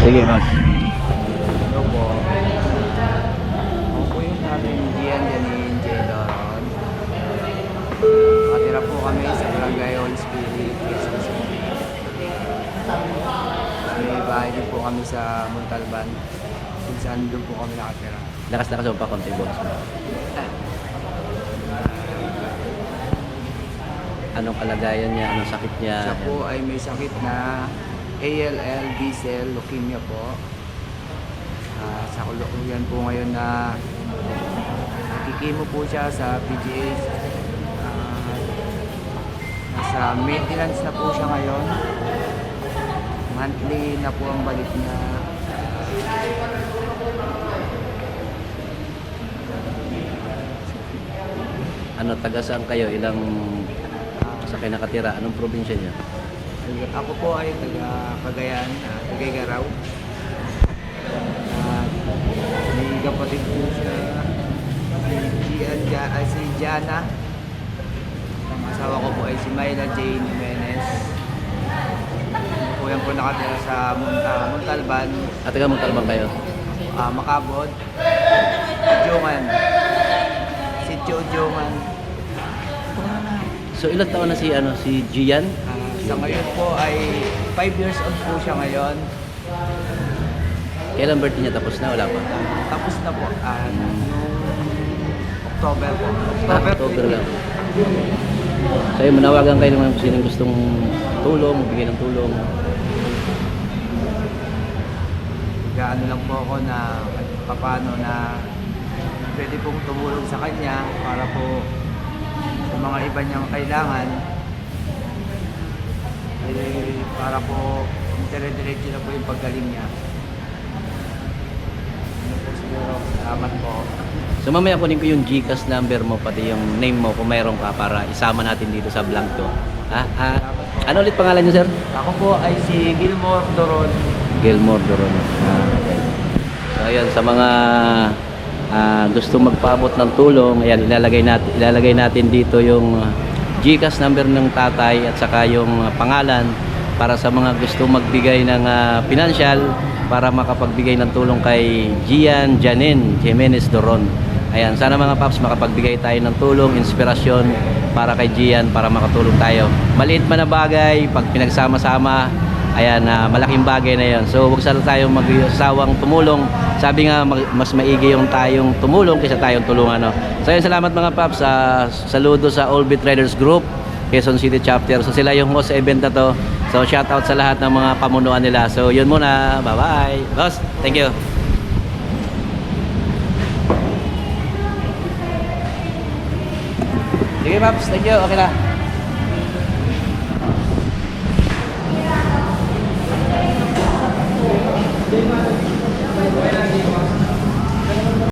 Sige, Mas. Hello po. Ako po yung namin Gian J. Doron. Po kami sa Barangay Holy Spirit, Quezon City. May bahay din po kami sa Montalban. Kung saan doon po kami nakatira. Lakas-lakas mo pa konti, boss. Anong kalagayan niya? Anong sakit niya? Siya po ay may sakit na ALL, B-cell, leukemia po. Ah, sa kulukuyan po ngayon na nakikimo po siya sa PGH. Ah, nasa maintenance na po siya ngayon. Monthly na po ang balik niya. Ano, taga saan kayo? Ilang Ah, sa kayo nakatira? Anong probinsya niya? Ako po ay taga Cagayan, uh, Tagaygaraw. At may kapatid po siya, si, Gian, Ja- ay, si Jana. Ang asawa ko po ay si Myla Jane Jimenez. Po yan po nakatira sa Mun- ah, Montalban, At taga Montalban kayo? uh, Makabod, Jungan. Si Joe Jungan. So ilang taon na si ano si Gian? Ah, sa ngayon po ay 5 years old po siya ngayon. Kailan birthday niya tapos na? Wala pa. Tapos na po. Noong October po. Ah, October lang. So yun, manawagan kayo naman kung sinong gustong tulong, bigay ng tulong. Gaano lang po ako na paano na pwede pong tumulong sa kanya para po sa mga iba niyang kailangan eh, para po dire-diretso na po yung paggaling niya. Ano po siguro, salamat po. So mamaya kunin ko yung GCash number mo pati yung name mo kung mayroon ka para isama natin dito sa vlog to. Ah, ah, ano ulit pangalan niyo, sir? Ako po ay si Gilmore Doron. Gilmore Doron. Ah, okay. So ayan, sa mga ah, gusto magpaabot ng tulong, ayan, ilalagay natin, ilalagay natin dito yung ah, GCash number ng tatay at saka yung ah, pangalan para sa mga gusto magbigay ng ah, financial para makapagbigay ng tulong kay Gian Janin Jimenez Doron. Ayan, sana mga paps makapagbigay tayo ng tulong, inspirasyon para kay Gian para makatulong tayo. Maliit man na bagay, pag pinagsama-sama, ayan, na malaking bagay na yon. So, huwag sana tayong mag-sawang tumulong. Sabi nga, mag- mas maigi yung tayong tumulong kaysa tayong tulungan. No? So, ayun, salamat mga paps. sa saludo sa All Beat Traders Group, Quezon City Chapter. So, sila yung host event na to. So, shout out sa lahat ng mga pamunuan nila. So, yun muna. Bye-bye. Boss, thank you. Sige, Paps. Thank you. Okay na.